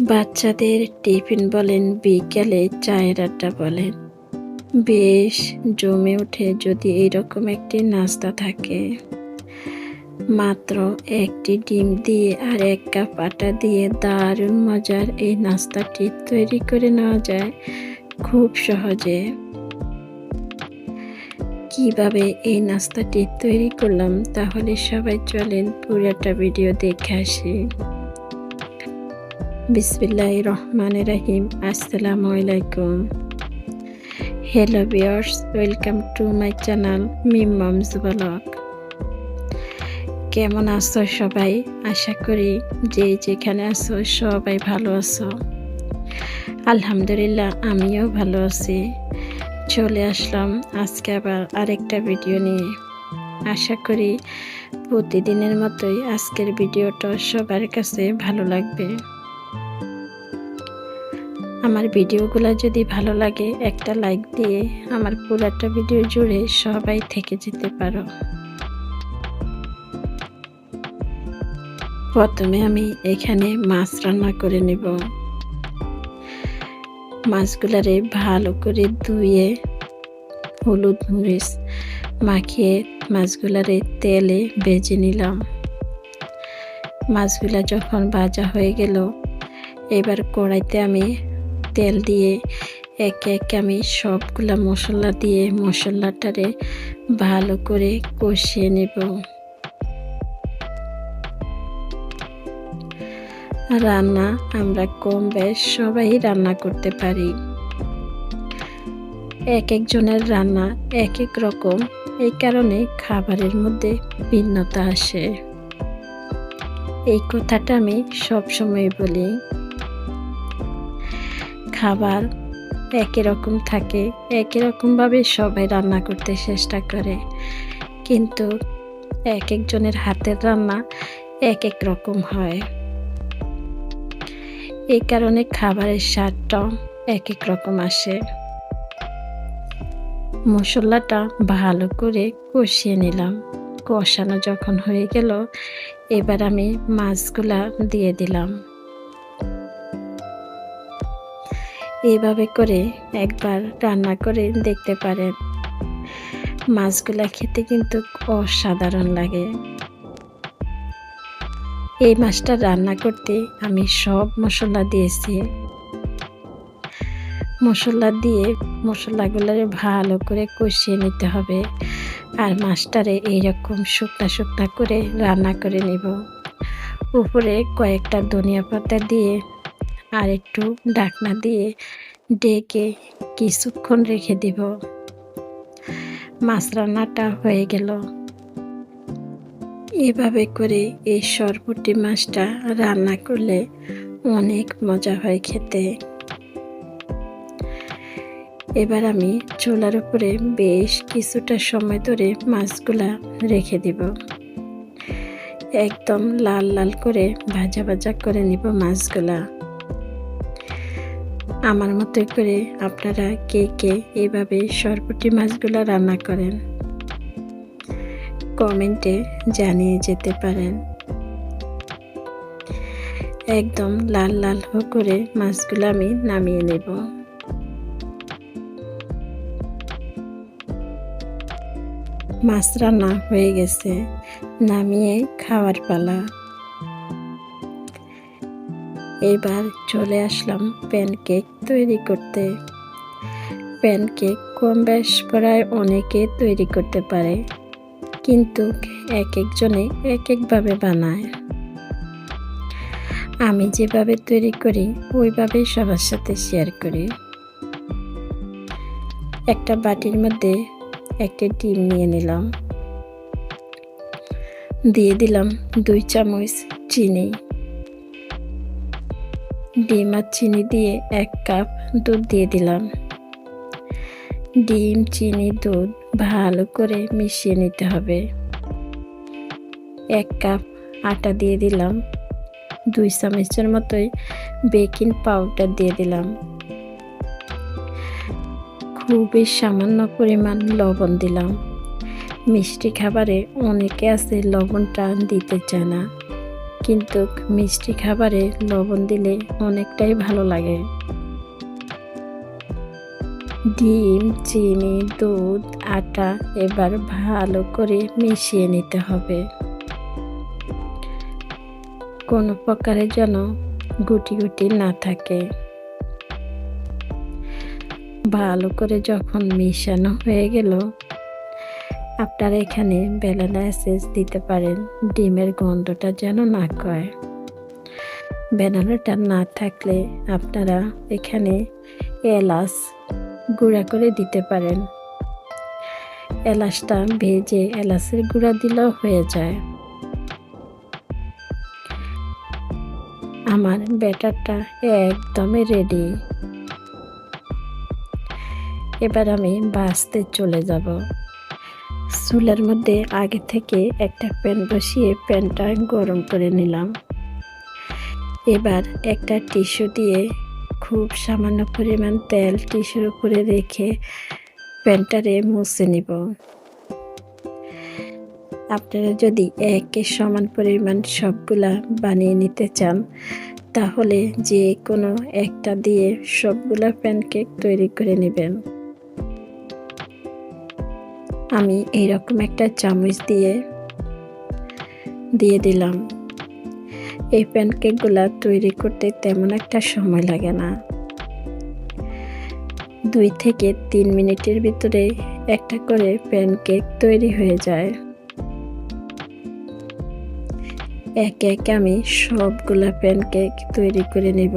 বাচ্চাদের টিফিন বলেন, বিকেলে চায়ের আড্ডা বলেন। বেশ, জমে ওঠে যদি এরকম একটি নাস্তা থাকে। মাত্র একটি ডিম দিয়ে আর এক কাপ আটা দিয়ে দারুণ মজার এই নাস্তাটি তৈরি করে নেওয়া যায় খুব সহজে। কীভাবে এই নাস্তাটি তৈরি করলাম, তাহলে সবাই চলেন পুরোটা ভিডিও দেখে আসি। বিসমিল্লাহ রহমান রাহিম আসসালামু আলাইকুম hello viewers welcome to my channel Mim moms blog কেমন আছো সবাই? আশা করি যে যেখানে আছো সবাই ভালো আছো। আলহামদুলিল্লাহ, আমিও ভালো আছি। চলে আসলাম আজকে আবার আরেকটা ভিডিও নিয়ে। আশা করি প্রতিদিনের মতোই আজকের ভিডিওটা সবার কাছে ভালো লাগবে। আমার ভিডিওগুলো যদি ভালো লাগে, একটা লাইক দিয়ে আমার পুরাটা ভিডিও জুড়ে সবাই থেকে যেতে পারো। প্রথমে আমি এখানে মাছ রান্না করে নেব। মাছগুলারে ভালো করে ধুয়ে হলুদ মরিচ মাখিয়ে মাছগুলারে তেলে ভেজে নিলাম। মাছগুলা যখন ভাজা হয়ে গেল, এবার কড়াইতে আমি তেল দিয়ে একে একে আমি সবগুলা মশলা দিয়ে মশলাটারে ভালো করে কষিয়ে নেব। রান্না আমরা কম বেশ সবাই রান্না করতে পারি। এক একজনের রান্না এক এক রকম, এই কারণে খাবারের মধ্যে ভিন্নতা আসে। এই কথাটা আমি সবসময় বলি। খাবার। একই রকম থাকে, একই রকমভাবে সবাই রান্না করতে চেষ্টা করে। কিন্তু এক একজনের হাতের রান্না এক এক রকম হয়। এই কারণে খাবারের স্বাদটা এক এক রকম আসে। মশলাটা ভালো করে কষিয়ে নিলাম। কষানো যখন হয়ে গেল, এবার আমি মাছগুলা দিয়ে দিলাম। এইভাবে করে একবার রান্না করে দেখতে পারেন। মাছগুলা খেতে কিন্তু অসাধারণ লাগে। এই মাছটা রান্না করতে আমি সব মশলা দিয়েছি। মশলা দিয়ে মশলাগুলোরে ভালো করে কষিয়ে নিতে হবে আর মাছটারে এইরকম শুকনা শুকনা করে রান্না করে নেব। উপরে কয়েকটা ধনিয়া পাতা দিয়ে আর একটু ডাকনা দিয়ে ডেকে কিছুক্ষণ রেখে দিব। মাছ রান্নাটা হয়ে গেল। এভাবে করে এই সরপুটি মাছটা রান্না করলে অনেক মজা হয় খেতে। এবার আমি চুলার উপরে বেশ কিছুটা সময় ধরে মাছগুলা রেখে দিব। একদম লাল লাল করে ভাজা ভাজা করে নিব মাছগুলা। আমার মতো করে আপনারা কে কে এইভাবে সরপুটি মাছগুলো রান্না করেন? কমেন্টে জানিয়ে যেতে পারেন। একদম লাল লাল করে মাছগুলো আমি নামিয়ে নেব। মাছ রান্না হয়ে গেছে। নামিয়ে খাওয়ার পালা। এবার চলে আসলাম প্যানকেক তৈরি করতে। প্যানকেক কম বেশ প্রায় অনেকে তৈরি করতে পারে, কিন্তু এক একজনে এক একভাবে বানায়। আমি যেভাবে তৈরি করি, ওইভাবেই সবার সাথে শেয়ার করি। একটা বাটির মধ্যে একটা ডিম নিয়ে নিলাম। দিয়ে দিলাম দুই চামচ চিনি। ডিম আর চিনি দিয়ে এক কাপ দুধ দিয়ে দিলাম। ডিম, চিনি, দুধ ভালো করে মিশিয়ে নিতে হবে। এক কাপ আটা দিয়ে দিলাম। দুই চামচের মতোই বেকিং পাউডার দিয়ে দিলাম। খুবই সামান্য পরিমাণ লবণ দিলাম। মিষ্টি খাবারে অনেকে আছে লবণটা দিতে চায় না। কিন্তু মিষ্টি খাবারে লবণ দিলে অনেকটাই ভালো লাগে। ডিম, চিনি, দুধ, আটা এবার ভালো করে মিশিয়ে নিতে হবে। কোনো প্রকারে যেন গুটি গুটি না থাকে। ভালো করে যখন মিশানো হয়ে গেল আপনারা এখানে বেলানা এসেস দিতে পারেন, ডিমের গন্ধটা যেন না কয়। বেনানাটা না থাকলে আপনারা এখানে এলাচ গুঁড়া করে দিতে পারেন। এলাচটা ভেজে এলাচের গুঁড়া দিলেও হয়ে যায়। আমার ব্যাটারটা একদমই রেডি। এবার আমি বাঁচতে চলে যাব। চুলের মধ্যে আগে থেকে একটা প্যান বসিয়ে প্যানটা গরম করে নিলাম। এবার একটা টিস্যু দিয়ে খুব সামান্য পরিমাণ তেল টিস্যুর উপরে রেখে প্যানটারে মুছে নিব। আপনারা যদি একে সমান পরিমাণ সবগুলা বানিয়ে নিতে চান, তাহলে যে কোনো একটা দিয়ে সবগুলা প্যানকেক তৈরি করে নেবেন। আমি এইরকম একটা চামচ দিয়ে দিয়ে দিলাম। এই প্যানকেকগুলো তৈরি করতে তেমন একটা সময় লাগে না। দুই থেকে তিন মিনিটের ভিতরে একটা করে প্যানকেক তৈরি হয়ে যায়। এক এক আমি সবগুলা প্যানকেক তৈরি করে নেব।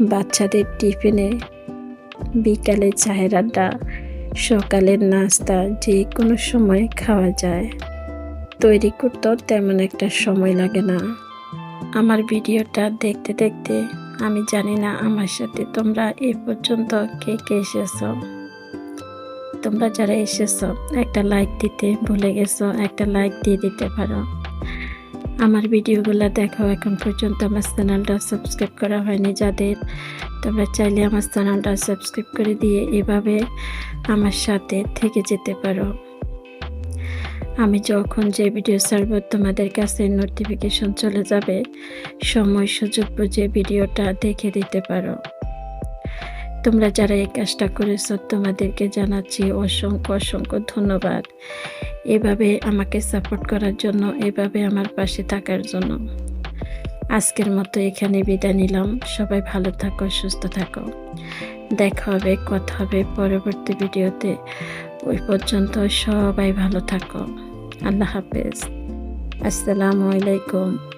বাচ্চাদের টিফিনে বিকালে চায়ের আড্ডা সকালের নাস্তা, যে কোনো সময় খাওয়া যায়। তৈরি করতেও তেমন একটা সময় লাগে না। আমার ভিডিওটা দেখতে দেখতে, আমি জানি না আমার সাথে তোমরা এ পর্যন্ত কে কে এসেছ। তোমরা যারা এসেছ, একটা লাইক দিতে ভুলে গেছো, একটা লাইক দিয়ে দিতে পারো। আমার ভিডিওগুলো দেখো, এখন পর্যন্ত আমার চ্যানেলটা সাবস্ক্রাইব করা হয়নি যাদের। তোমরা চাইলে আমার চ্যানেলটা সাবস্ক্রাইব করে দিয়ে এভাবে আমার সাথে থেকে যেতে পারো। আমি যখন যে ভিডিও ছাড়ব, তোমাদের কাছে নোটিফিকেশন চলে যাবে। সময় সুযোগ বুঝে ভিডিওটা দেখে দিতে পারো। তোমরা যারা এই কাজটা করেছ, তোমাদেরকে জানাচ্ছি অসংখ্য অসংখ্য ধন্যবাদ। এভাবে আমাকে সাপোর্ট করার জন্য, এভাবে আমার পাশে থাকার জন্য। আজকের মতো এখানে বিদায় নিলাম। সবাই ভালো থাকো, সুস্থ থাকো। দেখা হবে, কথা হবে পরবর্তী ভিডিওতে। ওই পর্যন্ত সবাই ভালো থাকো। আল্লাহ হাফেজ। আসসালামু আলাইকুম।